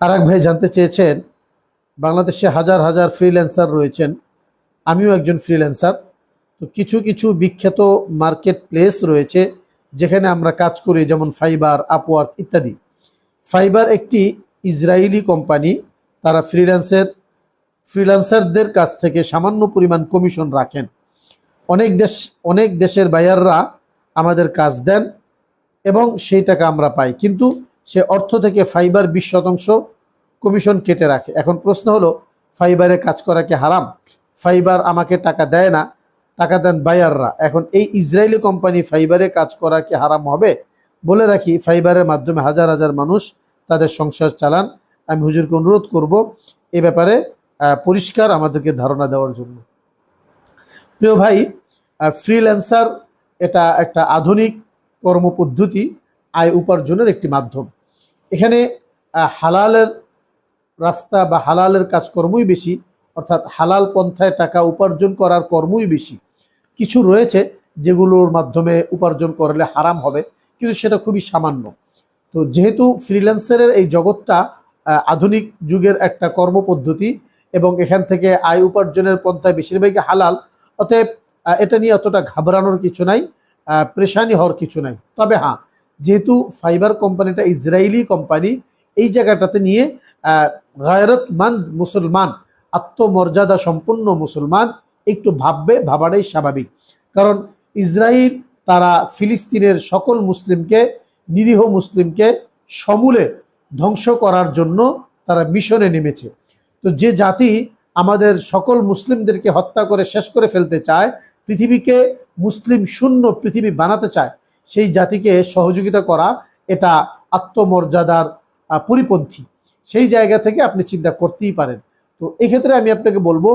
আর ভাই জানতে চেয়েছেন, বাংলাদেশে হাজার হাজার ফ্রিল্যান্সার রয়েছেন। আমিও একজন ফ্রিল্যান্সার তো কিছু কিছু বিখ্যাত মার্কেট প্লেস রয়েছে, যেখানে আমরা কাজ করি, যেমন ফাইবার আপওয়ার্ক ইত্যাদি। ফাইবার একটি ইসরায়েলি কোম্পানি তারা ফ্রিল্যান্সের ফ্রিল্যান্সারদের কাছ থেকে সামান্য পরিমাণ কমিশন রাখেন। অনেক দেশ, অনেক দেশের বায়াররা আমাদের কাজ দেন এবং সেই টাকা আমরা পাই। কিন্তু সে অর্থ থেকে ফাইবার বিশ শতাংশ কমিশন কেটে রাখে। এখন প্রশ্ন হলো, ফাইবারে কাজ করা কি হারাম? ফাইবার আমাকে টাকা দেয় না, টাকা দেন বায়াররা। এখন এই ইসরায়েলি কোম্পানি ফাইবারে কাজ করা কি হারাম হবে? বলে রাখি, ফাইবারের মাধ্যমে হাজার হাজার মানুষ তাদের সংসার চালান। আমি হুজুরকে অনুরোধ করব এ ব্যাপারে পরিষ্কার আমাদেরকে ধারণা দেওয়ার জন্য। প্রিয় ভাই ফ্রিল্যান্সার এটা একটা আধুনিক কর্মপদ্ধতি, আয় উপার্জনের একটি মাধ্যম। এখানে হালালের রাস্তা বা হালালের কাজকর্মই বেশি, অর্থাৎ হালাল পন্থায় টাকা উপার্জন করার কর্মই বেশি। কিছু রয়েছে যেগুলোর মাধ্যমে উপার্জন করলে হারাম হবে, কিন্তু সেটা খুবই সামান্য। তো যেহেতু ফ্রিল্যান্সারের এই জগৎটা আধুনিক যুগের একটা কর্মপদ্ধতি এবং এখান থেকে আয় উপার্জনের পন্থায় বেশিরভাগই হালাল, অতএব এটা নিয়ে অতটা ঘাবড়ানোর কিছু নাই পেরেশানি হওয়ার কিছু নাই। তবে হ্যাঁ যেহেতু ফাইবার কোম্পানিটা ইসরায়েলি কোম্পানি এই জায়গাটাতে নিয়ে গায়রতমান মুসলমান, আত্মমর্যাদা সম্পন্ন মুসলমান একটু ভাববে, ভাবাটাই স্বাভাবিক। কারণ ইসরায়েল তারা ফিলিস্তিনের সকল মুসলিমকে, নিরীহ মুসলিমকে সমূলে ধ্বংস করার জন্য তারা মিশনে নেমেছে। তো যে জাতি আমাদের সকল মুসলিমদেরকে হত্যা করে শেষ করে ফেলতে চায়, পৃথিবীকে মুসলিম শূন্য পৃথিবী বানাতে চায় সেই জাতিকে সহযোগিতা করা এটা আত্মমর্যাদার পরিপন্থী। সেই জায়গা থেকে আপনি চিন্তা করতেই পারেন। তো এক্ষেত্রে আমি আপনাকে বলব,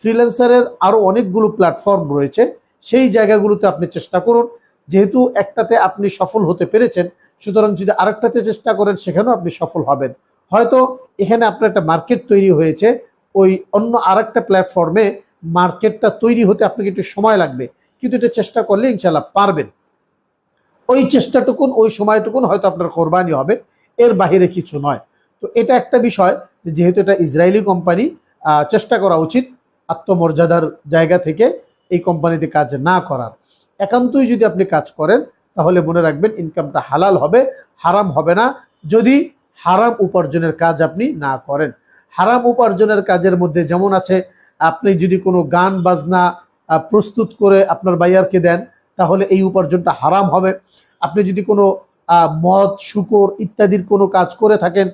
ফ্রিল্যান্সারের আরও অনেকগুলো প্ল্যাটফর্ম রয়েছে। সেই জায়গাগুলোতে আপনি চেষ্টা করুন। যেহেতু একটাতে আপনি সফল হতে পেরেছেন, সুতরাং যদি আরেকটাতে চেষ্টা করেন, সেখানেও আপনি সফল হবেন। হয়তো এখানে আপনার একটা মার্কেট তৈরি হয়েছে, ওই অন্য আরেকটা প্ল্যাটফর্মে মার্কেটটা তৈরি হতে আপনাকে একটু সময় লাগবে। কিন্তু এটা চেষ্টা করলে ইনশাল্লাহ পারবেন। ওই চেষ্টাটুকুন, ওই সময়টুকুন হয়তো আপনার কোরবানি হবে, এর বাহিরে কিছু নয়। তো এটা একটা বিষয় যেহেতু এটা ইসরায়েলি কোম্পানি চেষ্টা করা উচিত আত্মমর্যাদার জায়গা থেকে এই কোম্পানিতে কাজ না করার। একান্তই যদি আপনি কাজ করেন, তাহলে মনে রাখবেন ইনকামটা হালাল হবে, হারাম হবে না, যদি হারাম উপার্জনের কাজ আপনি না করেন। হারাম উপার্জনের কাজের মধ্যে যেমন আছে, আপনি যদি কোনো গান, বাজনা প্রস্তুত করে আপনার বাইয়ারকে দেন তাহলে এই উপার্জনটা হারাম হবে। আপনি যদি কোনো মদ, শুকর ইত্যাদির কোনো কাজ করে থাকেন